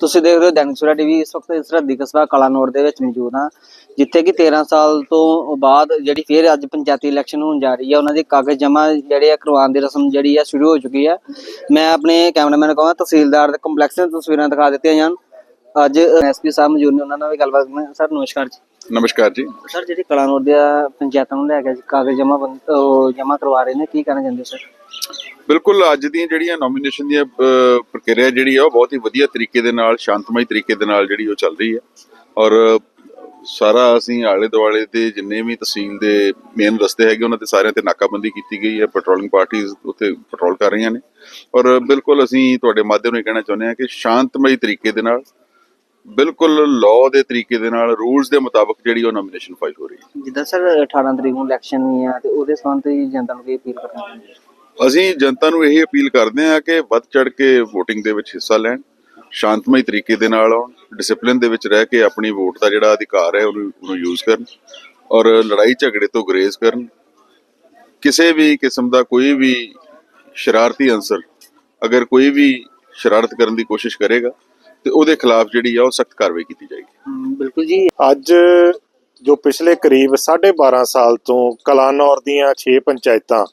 ਤੁਸੀਂ ਦੇਖ ਰਹੇ ਹੋ ਦੈਨਿਕ ਸਵੇਰਾ ਟੀਵੀ। ਇਸ ਵਕਤ ਇਸ ਰੱਦੀ ਕਸਬਾ ਕਲਾਨੌਰ ਦੇ ਵਿੱਚ ਮੌਜੂਦ ਹਾਂ ਜਿੱਥੇ ਕਿ 13 ਸਾਲ ਤੋਂ ਬਾਅਦ ਜਿਹੜੀ ਫਿਰ ਅੱਜ ਪੰਚਾਇਤੀ ਇਲੈਕਸ਼ਨ ਹੋਣ ਜਾ ਰਹੀ ਹੈ ਉਹਨਾਂ ਦੇ ਕਾਗਜ਼ ਜਮ੍ਹਾਂ ਜਿਹੜੇ ਆ ਕਰਵਾਉਣ ਦੀ ਰਸਮ ਜਿਹੜੀ ਆ ਸ਼ੁਰੂ ਹੋ ਚੁੱਕੀ ਹੈ ਮੈਂ ਆਪਣੇ ਕੈਮਰਾਮੈਨ ਕਹਾਂ ਤਹਿਸੀਲਦਾਰ ਦੇ ਕੰਪਲੈਕਸ ਦੀਆਂ ਤਸਵੀਰਾਂ ਦਿਖਾ ਦਿੱਤੀਆਂ ਜਾਣ। ਅੱਜ ਐਸਪੀ ਸਾਹਿਬ ਮੌਜੂਦ ਨੇ ਉਹਨਾਂ ਨਾਲ ਵੀ ਗੱਲਬਾਤ ਕਰਨੀ। ਸਰ ਨਮਸਕਾਰ ਜੀ। ਨਮਸਕਾਰ ਜੀ। ਸਰ ਜਿਹੜੀ ਕਲਾਨੌਰ ਦੇ ਪੰਚਾਇਤਾਂ ਨੂੰ ਲੈ ਕੇ ਕਾਗਜ਼ ਜਮ੍ਹਾਂ ਜਮ੍ਹਾਂ ਕਰਵਾ ਰਹੇ ਨੇ ਕੀ ਕਹਿਣਾ ਚਾਹੁੰਦੇ ਸਰ? ਬਿਲਕੁਲ, ਅੱਜ ਦੀਆਂ ਜਿਹੜੀਆਂ ਨੋਮੀਨੇਸ਼ਨ ਦੀਆਂ ਪ੍ਰਕਿਰਿਆ ਜਿਹੜੀ ਆ, ਉਹ ਬਹੁਤ ਹੀ ਵਧੀਆ ਤਰੀਕੇ ਦੇ ਨਾਲ, ਸ਼ਾਂਤਮਈ ਤਰੀਕੇ ਦੇ ਨਾਲ ਜਿਹੜੀ ਉਹ ਚੱਲ ਰਹੀ ਹੈ ਔਰ ਸਾਰਾ ਅਸੀਂ ਆਲੇ ਦੁਆਲੇ ਦੇ ਜਿੰਨੇ ਵੀ ਤਹਿਸੀਲ ਦੇ ਮੇਨ ਰਸਤੇ ਹੈਗੇ, ਉਹਨਾਂ ਤੇ ਸਾਰਿਆਂ ਤੇ ਨਾਕਾਬੰਦੀ ਕੀਤੀ ਗਈ ਹੈ ਪੈਟਰੋਲਿੰਗ ਪਾਰਟੀਆਂ ਉੱਥੇ ਪੈਟਰੋਲ ਕਰ ਰਹੀਆਂ ਨੇ। ਔਰ ਬਿਲਕੁਲ ਅਸੀਂ ਤੁਹਾਡੇ ਮਾਧਿਅਮ ਨੂੰ ਕਹਿਣਾ ਚਾਹੁੰਦੇ ਹਾਂ ਕਿ ਸ਼ਾਂਤਮਈ ਤਰੀਕੇ ਦੇ ਨਾਲ, ਬਿਲਕੁਲ ਲਾਅ ਦੇ ਤਰੀਕੇ ਦੇ ਨਾਲ ਰੂਲਸ ਦੇ ਮੁਤਾਬਕ ਜਿਹੜੀ ਉਹ ਨੋਮੀਨੇਸ਼ਨ ਫਾਈਲ ਹੋ ਰਹੀ ਹੈ। ਜਿੱਦਾਂ ਸਰ 18 ਤਰੀਕ ਨੂੰ ਇਲੈਕਸ਼ਨ ਵੀ ਆ, ਤੇ ਉਹਦੇ ਸੰਬੰਧ ਵਿੱਚ ਜਨਤਾ ਨੂੰ ਕੀ ਅਪੀਲ ਕਰਨਾ? ਚਾਹੁੰਦੇ ਅਸੀਂ ਜਨਤਾ ਨੂੰ ਇਹ ਅਪੀਲ ਕਰਦੇ ਹਾਂ ਕਿ ਵੱਧ ਚੜ ਕੇ VOTING ਦੇ ਵਿੱਚ ਹਿੱਸਾ ਲੈਣ ਸ਼ਾਂਤਮਈ ਤਰੀਕੇ ਦੇ ਨਾਲ ਆਉਣ ਡਿਸਪਲਿਨ ਦੇ ਵਿੱਚ ਰਹਿ ਕੇ ਆਪਣੀ ਵੋਟ ਦਾ ਜਿਹੜਾ ਅਧਿਕਾਰ ਹੈ ਉਹਨੂੰ ਯੂਜ਼ ਕਰਨ ਔਰ ਲੜਾਈ ਝਗੜੇ ਤੋਂ ਗੁਰੇਜ਼ ਕਰਨ। ਕਿਸੇ ਵੀ ਕਿਸਮ ਦਾ ਕੋਈ ਵੀ ਸ਼ਰਾਰਤੀ ਅੰਸਰ ਅਗਰ ਕੋਈ ਵੀ ਸ਼ਰਾਰਤ ਕਰਨ ਦੀ ਕੋਸ਼ਿਸ਼ ਕਰੇਗਾ ਤੇ ਉਹਦੇ ਖਿਲਾਫ ਜਿਹੜੀ ਆ ਉਹ ਸਖਤ ਕਾਰਵਾਈ ਕੀਤੀ ਜਾਏਗੀ। ਬਿਲਕੁਲ ਜੀ। ਅੱਜ ਜੋ ਪਿਛਲੇ ਕਰੀਬ 12.5 ਸਾਲ ਤੋਂ ਕਲਾਨੌਰ ਦੀਆਂ 6 ਪੰਚਾਇਤਾਂ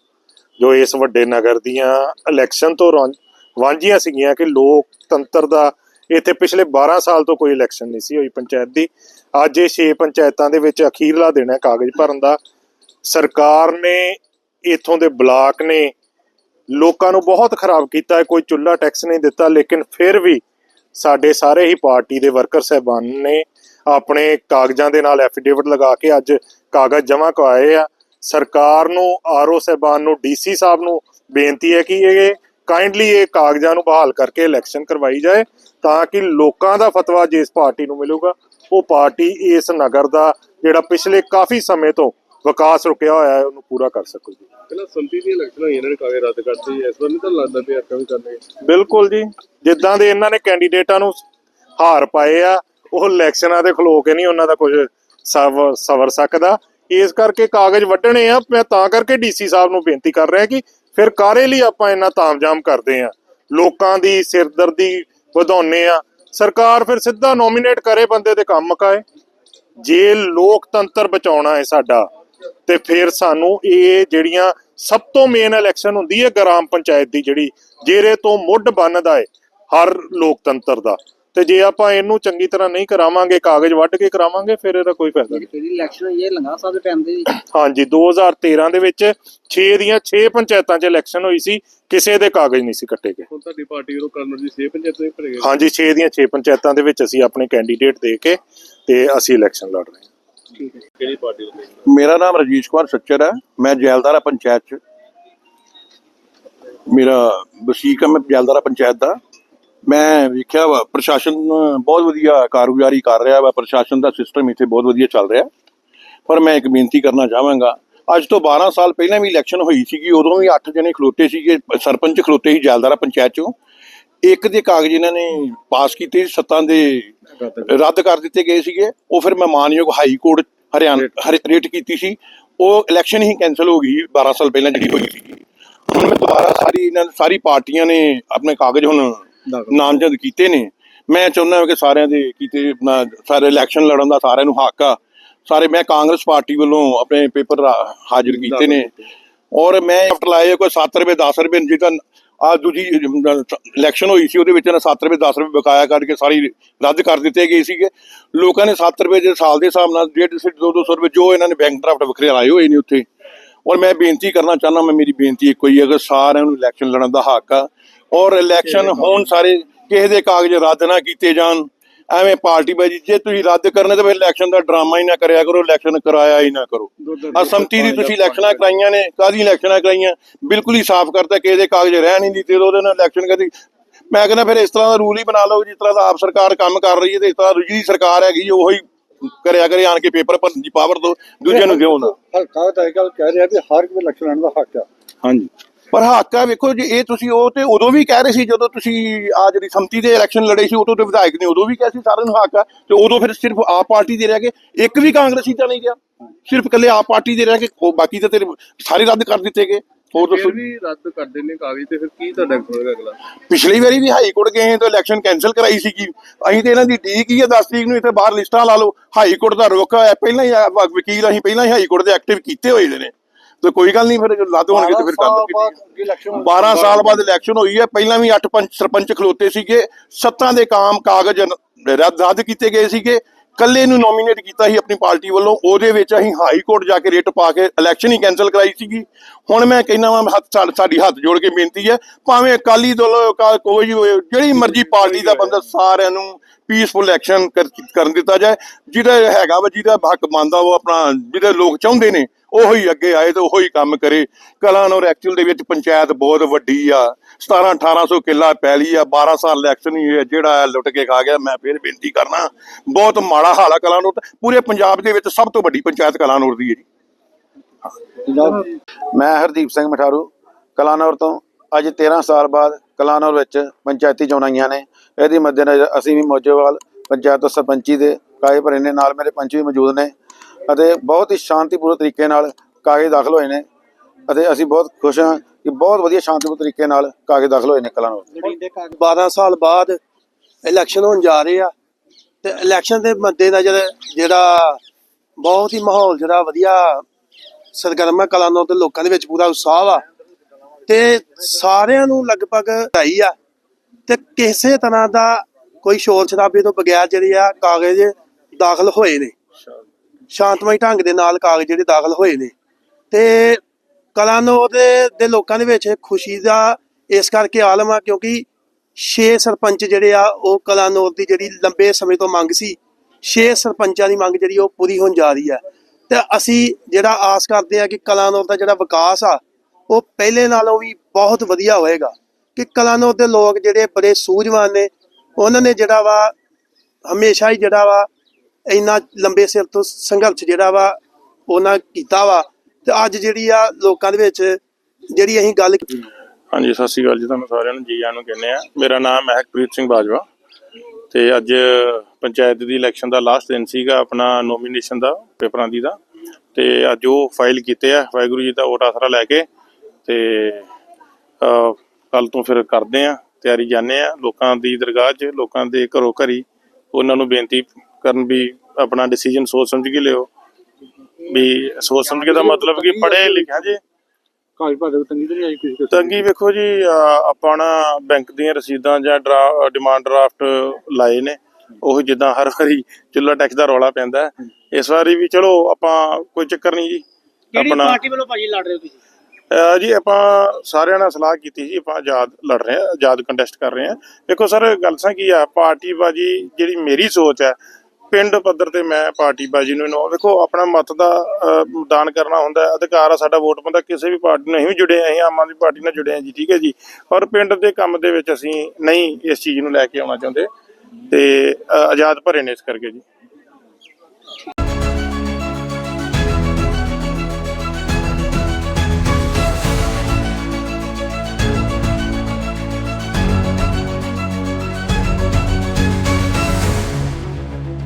ਜੋ ਇਸ ਵੱਡੇ ਨਗਰ ਦੀਆਂ ਇਲੈਕਸ਼ਨ ਤੋਂ ਰੌਂ- ਵਾਂਝੀਆਂ ਸੀਗੀਆਂ ਕਿ ਲੋਕਤੰਤਰ ਦਾ ਇੱਥੇ ਪਿਛਲੇ 12 ਸਾਲ ਤੋਂ ਕੋਈ ਇਲੈਕਸ਼ਨ ਨਹੀਂ ਸੀ ਹੋਈ ਪੰਚਾਇਤ ਦੀ। ਅੱਜ ਇਹ 6 ਪੰਚਾਇਤਾਂ ਦੇ ਵਿੱਚ ਅਖੀਰਲਾ ਦਿਨ ਹੈ ਕਾਗਜ਼ ਭਰਨ ਦਾ। ਸਰਕਾਰ ਨੇ ਇਥੋਂ ਦੇ ਬਲਾਕ ਨੇ ਲੋਕਾਂ ਨੂੰ ਬਹੁਤ ਖਰਾਬ ਕੀਤਾ ਕੋਈ ਚੁੱਲਾ ਟੈਕਸ ਨਹੀਂ ਦਿੱਤਾ, ਲੇਕਿਨ ਫਿਰ ਵੀ ਸਾਡੇ ਸਾਰੇ ਹੀ ਪਾਰਟੀ ਦੇ ਵਰਕਰ ਸਹਿਬਾਨ ਨੇ ਆਪਣੇ ਕਾਗਜ਼ਾਂ ਦੇ ਨਾਲ ਐਫੀਡੇਵਿਟ ਲਗਾ ਕੇ ਅੱਜ ਕਾਗਜ਼ ਜਮ੍ਹਾਂ ਕਰਵਾਏ ਆ। ਸਰਕਾਰ ਨੂੰ ਆਰਓ ਸਹਿਬਾਨ ਨੂੰ ਡੀਸੀ ਸਾਹਿਬ ਨੂੰ ਬੇਨਤੀ ਹੈ ਕਿ ਇਹ ਕਾਈਂਡਲੀ ਇਹ ਕਾਗਜ਼ਾਂ ਨੂੰ ਬਹਾਲ ਕਰਕੇ ਇਲੈਕਸ਼ਨ ਕਰਵਾਈ ਜਾਏ ਤਾਂ ਕਿ ਲੋਕਾਂ ਦਾ ਫਤਵਾ ਜਿਸ ਪਾਰਟੀ ਨੂੰ ਮਿਲੂਗਾ ਉਹ ਪਾਰਟੀ ਇਸ ਨਗਰ ਦਾ ਜਿਹੜਾ ਪਿਛਲੇ ਕਾਫੀ ਸਮੇਂ ਤੋਂ ਵਿਕਾਸ ਰੁਕਿਆ ਹੋਇਆ ਹੈ ਉਹਨੂੰ ਪੂਰਾ ਕਰ ਸਕੂਗੀ ਪਹਿਲਾਂ ਸੰਤੀ ਦੀ ਇਲੈਕਸ਼ਨ ਹੋਈ ਇਹਨਾਂ ਨੇ ਕਾਗਜ਼ ਰੱਦ ਕਰਤੀ ਇਸ ਵਾਰ ਨਹੀਂ ਤਾਂ ਲੱਗਦਾ ਪਿਆ ਆਪਾਂ ਵੀ ਕਰਨੇ ਬਿਲਕੁਲ ਜੀ ਜਿੱਦਾਂ ਦੇ ਇਹਨਾਂ ਨੇ ਕੈਂਡੀਡੇਟਾਂ ਨੂੰ ਹਾਰ ਪਾਏ ਆ ਉਹ ਇਲੈਕਸ਼ਨਾਂ ਦੇ ਖਲੋ ਕੇ ਨਹੀਂ ਉਹਨਾਂ ਦਾ ਕੁਝ ਸਵ- ਸਵਰ ਸਕਦਾ। ਇਸ ਕਰਕੇ ਕਾਗਜ਼ ਵੱਢਣੇ ਆ। ਮੈਂ ਤਾਂ ਕਰਕੇ ਡੀਸੀ ਸਾਹਿਬ ਨੂੰ ਬੇਨਤੀ ਕਰ ਰਿਹਾ ਕਿ ਫਿਰ ਕਾਰੇ ਲਈ ਆਪਾਂ ਇੰਨਾ ਤਾਮਜਾਮ ਕਰਦੇ ਆ? ਲੋਕਾਂ ਦੀ ਸਿਰਦਰਦੀ ਵਧਾਉਨੇ ਆ। ਸਰਕਾਰ ਫਿਰ ਸਿੱਧਾ ਨੋਮੀਨੇਟ ਕਰੇ ਬੰਦੇ ਦੇ ਕੰਮ ਮਕਾਏ ਜੇ ਲੋਕਤੰਤਰ ਬਚਾਉਣਾ ਹੈ ਸਾਡਾ, ਤੇ ਫਿਰ ਸਾਨੂੰ ਇਹ ਜਿਹੜੀਆਂ ਸਭ ਤੋਂ ਮੇਨ ਇਲੈਕਸ਼ਨ ਹੁੰਦੀ ਹੈ ਗ੍ਰਾਮ ਪੰਚਾਇਤ ਦੀ ਜਿਹੜੀ, ਜਿਹਦੇ ਤੋਂ ਮੁੱਢ ਬੰਨਦਾ ਹੈ ਹਰ ਲੋਕਤੰਤਰ ਦਾ। ਤੇ ਜੇ ਆਪਾਂ ਇਹਨੂੰ ਚੰਗੀ ਤਰ੍ਹਾਂ ਨਹੀਂ ਕਰਾਵਾਂਗੇ ਕਾਗਜ਼ ਵੱਢ ਕੇ ਕਰਾਵਾਂਗੇ ਫਿਰ ਇਹਦਾ ਕੋਈ ਫਾਇਦਾ ਨਹੀਂ। ਜਿਹੜੀ ਇਲੈਕਸ਼ਨ ਹੋਈ ਹੈ ਲੰਗਾ ਸਾਹਿਬ ਦੇ ਟਾਈਮ ਦੇ ਹਾਂਜੀ 2013 ਦੇ ਵਿੱਚ 6 ਦੀਆਂ 6 ਪੰਚਾਇਤਾਂ 'ਚ ਇਲੈਕਸ਼ਨ ਹੋਈ ਸੀ ਕਿਸੇ ਦੇ ਕਾਗਜ਼ ਨਹੀਂ ਸੀ ਕੱਟੇ ਗਏ। ਹੁਣ ਤੁਹਾਡੀ ਪਾਰਟੀ ਵੱਲੋਂ ਕਰਨ ਦੀ ਸੇ ਪੰਚਾਇਤ ਦੇ ਭਰੇ ਗਏ। ਹਾਂਜੀ 6 ਦੀਆਂ 6 ਪੰਚਾਇਤਾਂ ਦੇ ਵਿੱਚ ਅਸੀਂ ਆਪਣੇ ਕੈਂਡੀਡੇਟ ਦੇ ਕੇ ਤੇ ਅਸੀਂ ਇਲੈਕਸ਼ਨ ਲੜ ਰਹੇ ਹਾਂ। ਠੀਕ ਹੈ ਕਿਹੜੀ ਪਾਰਟੀ ਵੱਲੋਂ ਮੇਰਾ ਨਾਮ ਰਜੀਸ਼ ਕੁਮਾਰ ਸੱਚਰ ਹੈ। ਮੈਂ ਜੈਲਦਾਰਾ ਪੰਚਾਇਤ ਚ। ਮੇਰਾ ਵਸੀਕ ਹੈ ਮੈਂ ਜੈਲਦਾਰਾ ਪੰਚਾਇਤ ਦਾ। ਮੈਂ ਵੇਖਿਆ ਵਾ ਪ੍ਰਸ਼ਾਸਨ ਬਹੁਤ ਵਧੀਆ ਕਾਰਗੁਜ਼ਾਰੀ ਕਰ ਰਿਹਾ ਵਾ ਪ੍ਰਸ਼ਾਸਨ ਦਾ ਸਿਸਟਮ ਇੱਥੇ ਬਹੁਤ ਵਧੀਆ ਚੱਲ ਰਿਹਾ। ਪਰ ਮੈਂ ਇੱਕ ਬੇਨਤੀ ਕਰਨਾ ਚਾਹਾਂਗਾ ਅੱਜ ਤੋਂ 12 ਸਾਲ ਪਹਿਲਾਂ ਵੀ ਇਲੈਕਸ਼ਨ ਹੋਈ ਸੀਗੀ ਉਦੋਂ ਵੀ 8 ਜਣੇ ਖਲੋਤੇ ਸੀਗੇ ਸਰਪੰਚ ਖਲੋਤੇ ਸੀ ਜੈਲਦਾਰਾ ਪੰਚਾਇਤ ਚੋਂ। ਇੱਕ ਦੇ ਕਾਗਜ਼ ਇਹਨਾਂ ਨੇ ਪਾਸ ਕੀਤੇ ਸੀ, ਸੱਤਾਂ ਦੇ ਰੱਦ ਕਰ ਦਿੱਤੇ ਗਏ ਸੀਗੇ। ਉਹ ਫਿਰ ਮੈਂ ਮਾਨਯੋਗ ਹਾਈ ਕੋਰਟ ਹਰਿਆਣਾ ਹਰ- ਰੇਟ ਕੀਤੀ ਸੀ। ਉਹ ਇਲੈਕਸ਼ਨ ਹੀ ਕੈਨਸਲ ਹੋ ਗਈ 12 ਸਾਲ ਪਹਿਲਾਂ ਜਿਹੜੀ ਹੋਈ ਸੀ ਹੁਣ ਮੈਂ ਦੁਬਾਰਾ ਸਾਰੀ ਇਹਨਾਂ ਸਾਰੀ ਪਾਰਟੀਆਂ ਨੇ ਆਪਣੇ ਕਾਗਜ਼ ਹੁਣ ਨਾਮਜ਼ਦ ਕੀਤੇ ਨੇ। ਮੈਂ ਚਾਹੁੰਦਾ ਕਿ ਸਾਰਿਆਂ ਦੇ ਕੀਤੇ ਸਾਰੇ ਇਲੈਕਸ਼ਨ ਲੜਨ ਦਾ ਸਾਰਿਆਂ ਨੂੰ ਹੱਕ ਆ। ਸਾਰੇ ਮੈਂ ਕਾਂਗਰਸ ਪਾਰਟੀ ਵੱਲੋਂ ਆਪਣੇ ਪੇਪਰ ਹਾਜ਼ਰ ਕੀਤੇ ਨੇ। ਔਰ ਮੈਂ ਲਾਏ ਕੋਈ 7 ਰੁਪਏ 10 ਰੁਪਏ ਜਿੱਦਾਂ ਆ ਦੂਜੀ ਇਲੈਕਸ਼ਨ ਹੋਈ ਸੀ ਉਹਦੇ ਵਿੱਚ ਨਾ 7 ਰੁਪਏ 10 ਰੁਪਏ ਬਕਾਇਆ ਕਰਕੇ ਸਾਰੀ ਰੱਦ ਕਰ ਦਿੱਤੇ ਗਏ ਸੀਗੇ। ਲੋਕਾਂ ਨੇ 7 ਰੁਪਏ ਦੇ ਸਾਲ ਦੇ ਹਿਸਾਬ ਨਾਲ 150 2 200 ਰੁਪਏ ਜੋ ਇਹਨਾਂ ਨੇ ਬੈਂਕ ਡਰਾਫਟ ਵੱਖਰੇ ਲਾਏ ਹੋਏ ਨੇ ਉੱਥੇ। ਔਰ ਮੈਂ ਬੇਨਤੀ ਕਰਨਾ ਚਾਹੁੰਦਾ ਮੈਂ ਮੇਰੀ ਬੇਨਤੀ ਇੱਕੋ ਹੀ ਹੈ ਕਿ ਸਾਰਿਆਂ ਨੂੰ ਇਲੈਕਸ਼ਨ ਲੜਨ ਦਾ ਹੱਕ ਆ। ਔਰ ਇਲੈਕਸ਼ਨ ਹੋਣ ਸਾਰੇ ਕਿਸੇ ਦੇ ਕਾਗਜ਼ ਰੱਦ ਨਾ ਕੀਤੇ ਜਾਣ। ਐਵੇਂ ਪਾਰਟੀ ਬਾਜੀ ਜੇ ਤੁਸੀਂ ਰੱਦ ਕਰਨੇ ਤਾਂ ਫਿਰ ਇਲੈਕਸ਼ਨ ਦਾ ਡਰਾਮਾ ਹੀ ਨਾ ਕਰਿਆ ਕਰੋ ਇਲੈਕਸ਼ਨ ਕਰਾਇਆ ਹੀ ਨਾ ਕਰੋ। ਆ ਸੰਮਤੀ ਦੀ ਤੁਸੀਂ ਇਲੈਕਸ਼ਨਾਂ ਕਰਾਈਆਂ ਨੇ ਕਾਦੀ ਇਲੈਕਸ਼ਨਾਂ ਕਰਾਈਆਂ? ਬਿਲਕੁਲ ਹੀ ਸਾਫ਼ ਕਰਤਾ ਕਿਸੇ ਦੇ ਕਾਗਜ਼ ਰਹਿ ਨਹੀਂ ਦਿੱਤੇ ਉਹਦੇ ਨਾਲ ਇਲੈਕਸ਼ਨ ਕਦੀ ਮੈਂ ਕਹਿੰਦਾ ਫਿਰ ਇਸ ਤਰ੍ਹਾਂ ਦਾ ਰੂਲ ਹੀ ਬਣਾ ਲਓ ਜਿਸ ਤਰ੍ਹਾਂ ਦਾ ਆਪ ਸਰਕਾਰ ਕੰਮ ਕਰ ਰਹੀ ਹੈ ਤੇ ਇਸ ਤਰ੍ਹਾਂ ਦੂਜੀ ਸਰਕਾਰ ਹੈਗੀ ਉਹੀ ਕਰਿਆ ਕਰੇ ਆਣ ਕੇ ਪੇਪਰ ਭਰਨ ਦੀ ਪਾਵਰ ਦੋ ਦੂਜਿਆਂ ਨੂੰ ਦਿਓ ਨਾ। ਹਲਕਾ ਤਾਂ ਇਹ ਗੱਲ ਕਹਿ ਰਿਹਾ ਵੀ ਹਰ ਕੋਈ ਇਲੈਕਸ਼ਨ ਲੜਨ ਦਾ ਹੱਕ ਆ। ਹਾਂਜੀ। ਪਰ ਹੱਕ ਵੇਖੋ ਜੇ ਇਹ ਤੁਸੀਂ ਉਹ ਤੇ ਉਦੋਂ ਵੀ ਕਹਿ ਰਹੇ ਸੀ ਜਦੋਂ ਤੁਸੀਂ ਆ ਜਿਹੜੀ ਸੰਮਤੀ ਦੇ ਇਲੈਕਸ਼ਨ ਲੜੇ ਸੀ ਉਦੋਂ ਤੇ ਵਿਧਾਇਕ ਨੇ ਉਦੋਂ ਵੀ ਕਿਹਾ ਸੀ ਸਾਰਿਆਂ ਨੂੰ ਹੱਕ ਤੇ ਉਦੋਂ ਫਿਰ ਸਿਰਫ ਆਪ ਪਾਰਟੀ ਦੇ ਰਹਿ ਗਏ। ਇੱਕ ਵੀ ਕਾਂਗਰਸੀ ਤਾਂ ਨਹੀਂ ਗਿਆ। ਸਿਰਫ ਇਕੱਲੇ ਆਪ ਪਾਰਟੀ ਦੇ ਰਹਿ ਕੇ ਉਹ ਬਾਕੀ ਤਾਂ ਤੇਰੇ ਸਾਰੇ ਰੱਦ ਕਰ ਦਿੱਤੇ ਗਏ। ਹੋਰ ਦੱਸੋ ਵੀ ਰੱਦ ਕਰਦੇ ਨੇ ਕਾਗਜ਼ ਤੇ ਫਿਰ ਕੀ ਤੁਹਾਡਾ ਹੋਏਗਾ ਅਗਲਾ? ਪਿਛਲੀ ਵਾਰੀ ਵੀ ਹਾਈ ਕੋਰਟ ਗਏ ਤਾਂ ਇਲੈਕਸ਼ਨ ਕੈਨਸਲ ਕਰਾਈ ਸੀਗੀ। ਅਸੀਂ ਤੇ ਇਹਨਾਂ ਦੀ ਡੀਕ ਹੀ ਆ 10 ਤਰੀਕ ਨੂੰ ਇੱਥੇ ਬਾਹਰ ਲਿਸਟਾਂ ਲਾ ਲਓ। ਹਾਈ ਕੋਰਟ ਦਾ ਰੋਕ ਹੈ ਪਹਿਲਾਂ ਹੀ ਵਕੀਲ ਅਸੀਂ ਪਹਿਲਾਂ ਹੀ ਹਾਈ ਕੋਰਟ ਦੇ ਐਕਟਿਵ ਕੀਤੇ ਹੋਏ ਨੇ। ਤੇ ਕੋਈ ਗੱਲ ਨਹੀਂ ਫਿਰ ਰੱਦ ਹੋਣਗੇ ਤੇ ਫਿਰ ਕਰ ਇਲੈਕਸ਼ਨ 12 ਸਾਲ ਬਾਅਦ ਇਲੈਕਸ਼ਨ ਹੋਈ ਹੈ ਪਹਿਲਾਂ ਵੀ 8 ਪੰਚ ਸਰਪੰਚ ਖਲੋਤੇ ਸੀਗੇ ਸੱਤਾਂ ਦੇ ਕਾਮ ਕਾਗਜ਼ ਰੱਦ ਕੀਤੇ ਗਏ ਸੀਗੇ। ਕੱਲੇ ਨੂੰ ਨੋਮੀਨੇਟ ਕੀਤਾ ਸੀ ਆਪਣੀ ਪਾਰਟੀ ਵੱਲੋਂ ਉਹਦੇ ਵਿੱਚ ਅਸੀਂ ਹਾਈ ਕੋਰਟ ਜਾ ਕੇ ਰਿਟ ਪਾ ਕੇ ਇਲੈਕਸ਼ਨ ਹੀ ਕੈਨਸਲ ਕਰਾਈ ਸੀਗੀ। ਹੁਣ ਮੈਂ ਕਹਿੰਦਾ ਵਾਂ ਹੱਥ ਸਾਡੀ ਹੱਥ ਜੋੜ ਕੇ ਬੇਨਤੀ ਹੈ ਭਾਵੇਂ ਅਕਾਲੀ ਦਲ ਕੋਈ ਜਿਹੜੀ ਮਰਜ਼ੀ ਪਾਰਟੀ ਦਾ ਬੰਦਾ ਸਾਰਿਆਂ ਨੂੰ ਪੀਸਫੁਲ ਐਕਸ਼ਨ ਕਰਨ ਦਿੱਤਾ ਜਾਏ। ਜਿਹੜਾ ਹੈਗਾ ਵਾ ਜਿਹਦਾ ਹੱਕ ਮੰਨਦਾ ਉਹ ਆਪਣਾ ਜਿਹੜੇ ਲੋਕ ਚਾਹੁੰਦੇ ਨੇ ਉਹੋ ਅੱਗੇ ਆਏ ਤੇ ਉਹੋ ਕੰਮ ਕਰੇ। ਕਲਾਨੌਰ ਐਕਚੁਅਲ ਦੇ ਵਿੱਚ ਪੰਚਾਇਤ ਬਹੁਤ ਵੱਡੀ ਆ। 17 1800 ਕਿੱਲਾ ਪੈਲੀ ਆ 12 ਸਾਲ ਇਲੈਕਸ਼ਨ ਹੀ ਹੋਇਆ, ਜਿਹੜਾ ਲੁੱਟ ਕੇ ਖਾ ਗਿਆ ਮੈਂ ਫਿਰ ਬੇਨਤੀ ਕਰਨਾ ਬਹੁਤ ਮਾੜਾ ਹਾਲ ਆ ਕਲਾਨੌਰ ਪੂਰੇ ਪੰਜਾਬ ਦੇ ਵਿੱਚ ਸਭ ਤੋਂ ਵੱਡੀ ਪੰਚਾਇਤ ਕਲਾਨੌਰ ਦੀ ਹੈ ਜੀ। ਮੈਂ ਹਰਦੀਪ ਸਿੰਘ ਮਠਾਰੂ ਕਲਾਨੌਰ ਤੋਂ। ਅੱਜ 13 ਸਾਲ ਬਾਅਦ ਕਲਾਨੌਰ ਵਿੱਚ ਪੰਚਾਇਤੀ ਚੋਣਾਂ ਆਈਆਂ ਨੇ। ਇਹਦੀ ਮੱਦੇਨਜ਼ਰ ਅਸੀਂ ਵੀ ਮੋਜੋਵਾਲ ਪੰਚਾਇਤ ਸਰਪੰਚੀ ਦੇ ਕਾਗਜ਼ ਭਰੇ ਨਾਲ ਮੇਰੇ ਪੰਚ ਵੀ ਮੌਜੂਦ ਨੇ। ਅਤੇ ਬਹੁਤ ਹੀ ਸ਼ਾਂਤੀਪੂਰਨ ਤਰੀਕੇ ਨਾਲ ਕਾਗਜ਼ ਦਾਖਲ ਹੋਏ ਨੇ ਅਤੇ ਅਸੀਂ ਬਹੁਤ ਖੁਸ਼ ਹਾਂ ਕਿ ਬਹੁਤ ਵਧੀਆ ਸ਼ਾਂਤੀਪੂਰਨ ਤਰੀਕੇ ਨਾਲ ਕਾਗਜ਼ ਦਾਖਲ ਹੋਏ ਨੇ ਕਲਾਨੌਰ 12 ਸਾਲ ਬਾਅਦ ਇਲੈਕਸ਼ਨ ਹੋਣ ਜਾ ਰਹੇ ਆ ਤੇ ਇਲੈਕਸ਼ਨ ਦੇ ਮੱਦੇ ਮੱਦੇਨਜ਼ਰ ਜਿਹੜਾ ਬਹੁਤ ਹੀ ਮਾਹੌਲ ਜਿਹੜਾ ਵਧੀਆ ਸਰਗਰਮ ਹੈ ਕਲਾਨੌਰ ਦੇ ਲੋਕਾਂ ਦੇ ਵਿੱਚ ਪੂਰਾ ਉਤਸ਼ਾਹ ਆ ਤੇ ਸਾਰਿਆਂ ਨੂੰ ਲਗਭਗ ਢਾਈ ਆ ਤੇ ਕਿਸੇ ਤਰ੍ਹਾਂ ਦਾ ਕੋਈ ਸ਼ੋਰ ਸ਼ਰਾਬੇ ਤੋਂ ਬਗੈਰ ਜਿਹੜੇ ਆ ਕਾਗਜ਼ ਦਾਖਲ ਹੋਏ ਨੇ। ਸ਼ਾਂਤਮਈ ਢੰਗ ਦੇ ਨਾਲ ਕਾਗਜ਼ ਜਿਹੜੇ ਦਾਖਲ ਹੋਏ ਨੇ। ਤੇ ਕਲਾਨੌਰ ਦੇ ਲੋਕਾਂ ਦੇ ਵਿੱਚ ਖੁਸ਼ੀ ਦਾ ਇਸ ਕਰਕੇ ਆਲਮ ਆ ਕਿਉਂਕਿ ਛੇ ਸਰਪੰਚ ਜਿਹੜੇ ਆ, ਉਹ ਕਲਾਨੌਰ ਦੀ ਜਿਹੜੀ ਲੰਬੇ ਸਮੇਂ ਤੋਂ ਮੰਗ ਸੀ, ਛੇ ਸਰਪੰਚਾਂ ਦੀ ਮੰਗ ਜਿਹੜੀ ਉਹ ਪੂਰੀ ਹੋਣ ਜਾ ਰਹੀ ਹੈ ਤੇ ਅਸੀਂ ਜਿਹੜਾ ਆਸ ਕਰਦੇ ਆ ਕਿ ਕਲਾਨੌਰ ਦਾ ਜਿਹੜਾ ਵਿਕਾਸ ਆ, ਉਹ ਪਹਿਲੇ ਨਾਲੋਂ ਵੀ ਬਹੁਤ ਵਧੀਆ ਹੋਏਗਾ। ਕਿ ਕਲਾਨੌਰ ਦੇ ਲੋਕ ਜਿਹੜੇ ਬੜੇ ਸੂਝਵਾਨ ਨੇ, ਉਹਨਾਂ ਨੇ ਜਿਹੜਾ ਵਾ, ਹਮੇਸ਼ਾ ਹੀ ਜਿਹੜਾ ਵਾ ਇੰਨਾ ਲੰਬੇ ਸਿਰ ਤੋਂ ਸੰਘਰਸ਼ ਜਿਹੜਾ ਵਾ, ਉਹਨਾਂ ਕੀਤਾ ਵਾ। ਤੇ ਅੱਜ ਜਿਹੜੀ ਆ ਲੋਕਾਂ ਦੇ ਵਿੱਚ ਜਿਹੜੀ ਅਸੀਂ ਗੱਲ ਹਾਂਜੀ, ਸਤਿ ਸ਼੍ਰੀ ਅਕਾਲ ਜੀ ਤੁਹਾਨੂੰ ਸਾਰਿਆਂ ਨੂੰ, ਜੀ ਆਇਆਂ ਨੂੰ ਕਹਿੰਦੇ ਆ। ਮੇਰਾ ਨਾਮ ਮਹਿਕਪ੍ਰੀਤ ਸਿੰਘ ਬਾਜਵਾ। ਤੇ ਅੱਜ ਪੰਚਾਇਤ ਦੀ ਇਲੈਕਸ਼ਨ ਦਾ ਲਾਸਟ ਦਿਨ ਸੀਗਾ, ਆਪਣਾ ਨੋਮੀਨੇਸ਼ਨ ਦਾ, ਪੇਪਰਾਂ ਦੀ ਦਾ। ਤੇ ਅੱਜ ਉਹ ਫਾਈਲ ਕੀਤੇ ਆ, ਵਾਹਿਗੁਰੂ ਜੀ ਦਾ ਵੋਟ ਆਸਰਾ ਲੈ ਕੇ। ਤੇ ਕੱਲ ਤੋਂ ਫਿਰ ਕਰਦੇ ਆ, ਤਿਆਰੀ ਜਾਂਦੇ ਆ। ਲੋਕਾਂ ਦੀ ਦਰਗਾਹ 'ਚ, ਲੋਕਾਂ ਦੇ ਘਰੋਂ ਘਰੀ ਉਹਨਾਂ ਨੂੰ ਬੇਨਤੀ ਕਰਨ ਵੀ ਆਪਣਾ ਡਿਸੀਜਨ ਸੋਚ ਸਮਝ ਕੇ ਲਿਓ। ਵੀ ਸੋਚ ਸਮਝ ਕੇ ਦਾ ਮਤਲਬ ਕਿ ਪੜ੍ਹੇ ਲਿਖਿਆ ਜੇ। ਕਾਗਜ਼ ਭਾਦੇ ਤੰਗੀ ਤਾਂ ਨਹੀਂ ਆਈ ਕਿਸੇ ਤੰਗੀ ਵੇਖੋ ਜੀ ਆਪਾਂ ਨਾ ਬੈਂਕ ਦੀਆਂ ਰਸੀਦਾਂ ਜਾਂ ਡਿਮਾਂਡ ਡਰਾਫਟ ਲਾਏ ਨੇ। ਉਹ ਜਿੱਦਾਂ ਹਰ ਵਾਰੀ ਚੁੱਲਾ ਟੈਕਸ ਦਾ ਰੌਲਾ ਪੈਂਦਾ। ਇਸ ਵਾਰੀ ਵੀ ਚਲੋ ਆਪਾਂ ਕੋਈ ਚੱਕਰ ਨਹੀਂ ਜੀ। ਆਪਣਾ ਪਾਰਟੀ ਵੱਲੋਂ ਭਾਜੀ ਲੜ ਰਹੇ ਹੋ ਤੁਸੀਂ? ਜੀ ਆਪਾਂ ਸਾਰਿਆਂ ਨਾਲ ਸਲਾਹ ਕੀਤੀ ਸੀ ਆਪਾਂ ਆਜ਼ਾਦ ਲੜ ਰਹੇ ਹਾਂ ਆਜ਼ਾਦ ਕੰਟੈਸਟ ਕਰ ਰਹੇ ਹਾਂ। ਦੇਖੋ ਸਰ ਗੱਲ ਸਾਂ ਕੀ ਆ ਪਾਰਟੀ ਬਾਜੀ ਜਿਹੜੀ ਮੇਰੀ ਸੋਚ ਹੈ ਪਿੰਡ ਪੱਧਰ ਤੇ ਮੈਂ ਪਾਰਟੀ ਬਾਜੀ ਨੂੰ ਇਨਵੋਲਵ ਵੇਖੋ ਆਪਣਾ ਮਤ ਦਾ ਦਾਨ ਕਰਨਾ ਹੁੰਦਾ ਅਧਿਕਾਰ ਆ ਸਾਡਾ ਵੋਟ ਪਾਉਂਦਾ ਕਿਸੇ ਵੀ ਪਾਰਟੀ ਨਾਲ ਅਸੀਂ ਜੁੜੇ ਅਸੀਂ ਆਮ ਆਦਮੀ ਪਾਰਟੀ ਨਾਲ ਜੁੜੇ ਆ ਜੀ, ਠੀਕ ਹੈ ਜੀ। ਪਰ ਪਿੰਡ ਦੇ ਕੰਮ ਦੇ ਵਿੱਚ ਅਸੀਂ ਨਹੀਂ ਇਸ ਚੀਜ਼ ਨੂੰ ਲੈ ਕੇ ਆਉਣਾ ਚਾਹੁੰਦੇ ਤੇ ਆਜ਼ਾਦ ਭਰੇ ਨੇ ਇਸ ਕਰਕੇ ਜੀ।